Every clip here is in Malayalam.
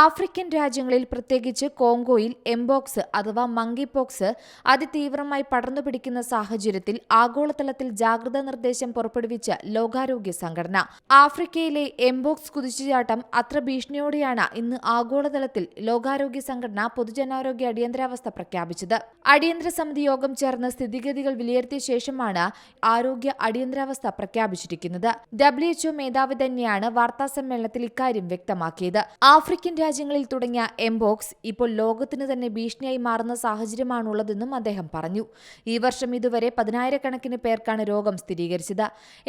ആഫ്രിക്കൻ രാജ്യങ്ങളിൽ പ്രത്യേകിച്ച് കോങ്കോയിൽ എംബോക്സ് അഥവാ മങ്കിപോക്സ് അതിതീവ്രമായി പടർന്നു പിടിക്കുന്ന സാഹചര്യത്തിൽ ആഗോളതലത്തിൽ ജാഗ്രതാ നിർദ്ദേശം പുറപ്പെടുവിച്ച ലോകാരോഗ്യ സംഘടന. ആഫ്രിക്കയിലെ എംബോക്സ് കുതിച്ചുചാട്ടം അത്ര ഭീഷണിയോടെയാണ് ഇന്ന് ആഗോളതലത്തിൽ ലോകാരോഗ്യ സംഘടന പൊതുജനാരോഗ്യ അടിയന്തരാവസ്ഥ പ്രഖ്യാപിച്ചത്. അടിയന്തര സമിതി യോഗം ചേർന്ന് സ്ഥിതിഗതികൾ വിലയിരുത്തിയ ശേഷമാണ് ആരോഗ്യ അടിയന്തരാവസ്ഥ പ്രഖ്യാപിച്ചിരിക്കുന്നത്. ഡബ്ല്യുഎച്ച്ഒ മേധാവി തന്നെയാണ് വാർത്താസമ്മേളനത്തിൽ ഇക്കാര്യം വ്യക്തമാക്കിയത്. ആഫ്രിക്കൻ രാജ്യങ്ങളിൽ തുടങ്ങിയ എംബോക്സ് ഇപ്പോൾ ലോകത്തിന് തന്നെ ഭീഷണിയായി മാറുന്ന സാഹചര്യമാണുള്ളതെന്നും അദ്ദേഹം പറഞ്ഞു. ഈ വർഷം ഇതുവരെ പതിനായിരക്കണക്കിന് പേർക്കാണ് രോഗം സ്ഥിരീകരിച്ചത്.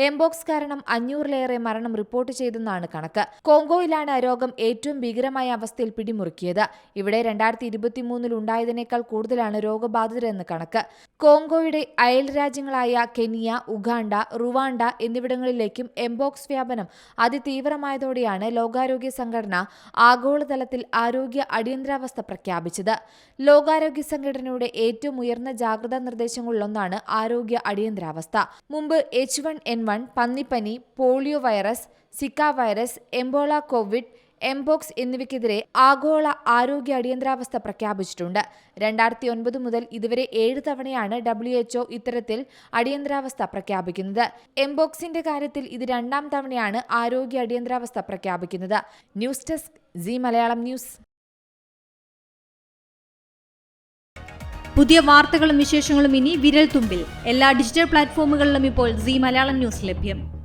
എംബോക്സ് കാരണം അഞ്ഞൂറിലേറെ മരണം റിപ്പോർട്ട് ചെയ്തെന്നാണ് കണക്ക്. കോങ്കോയിലാണ് രോഗം ഏറ്റവും ഭീകരമായ അവസ്ഥയിൽ പിടിമുറുക്കിയത്. ഇവിടെ രണ്ടായിരത്തി ഇരുപത്തിമൂന്നിൽ ഉണ്ടായതിനേക്കാൾ കൂടുതലാണ് രോഗബാധിതരെന്ന് കണക്ക്. കോങ്കോയുടെ അയൽ രാജ്യങ്ങളായ കെനിയ ഉഗാണ്ട റുവാണ്ട എന്നിവിടങ്ങളിലേക്കും എംബോക്സ് വ്യാപനം അതിതീവ്രമായതോടെയാണ് ലോകാരോഗ്യ സംഘടന ആഗോളതലത്തിൽ ആരോഗ്യ അടിയന്തരാവസ്ഥ പ്രഖ്യാപിച്ചത്. ലോകാരോഗ്യ സംഘടനയുടെ ഏറ്റവും ഉയർന്ന ജാഗ്രതാ നിർദ്ദേശങ്ങളിലൊന്നാണ് ആരോഗ്യ അടിയന്തരാവസ്ഥ. മുമ്പ് H one N one പന്നിപ്പനി polio virus Zika virus Ebola Covid mpox എന്നിവയ്ക്കെതിരെ ആഗോള ആരോഗ്യ അടിയന്തരാവസ്ഥ പ്രഖ്യാപിച്ചിട്ടുണ്ട്. രണ്ടായിരത്തി ഒൻപത് മുതൽ ഇതുവരെ ഏഴ് തവണയാണ് ഡബ്ല്യു എച്ച്ഒ ഇത്തരത്തിൽ അടിയന്തരാവസ്ഥ പ്രഖ്യാപിക്കുന്നത്. എംബോക്സിന്റെ കാര്യത്തിൽ ഇത് രണ്ടാം തവണയാണ് ആരോഗ്യ അടിയന്തരാവസ്ഥ പ്രഖ്യാപിക്കുന്നത്. News desk Zee Malayalam News. പുതിയ വാർത്തകളും വിശേഷങ്ങളും ഇനി വിരൽ തുമ്പിൽ എല്ലാ ഡിജിറ്റൽ പ്ലാറ്റ്ഫോമുകളിലും ഇപ്പോൾ സി മലയാളം ന്യൂസ് ലഭ്യം.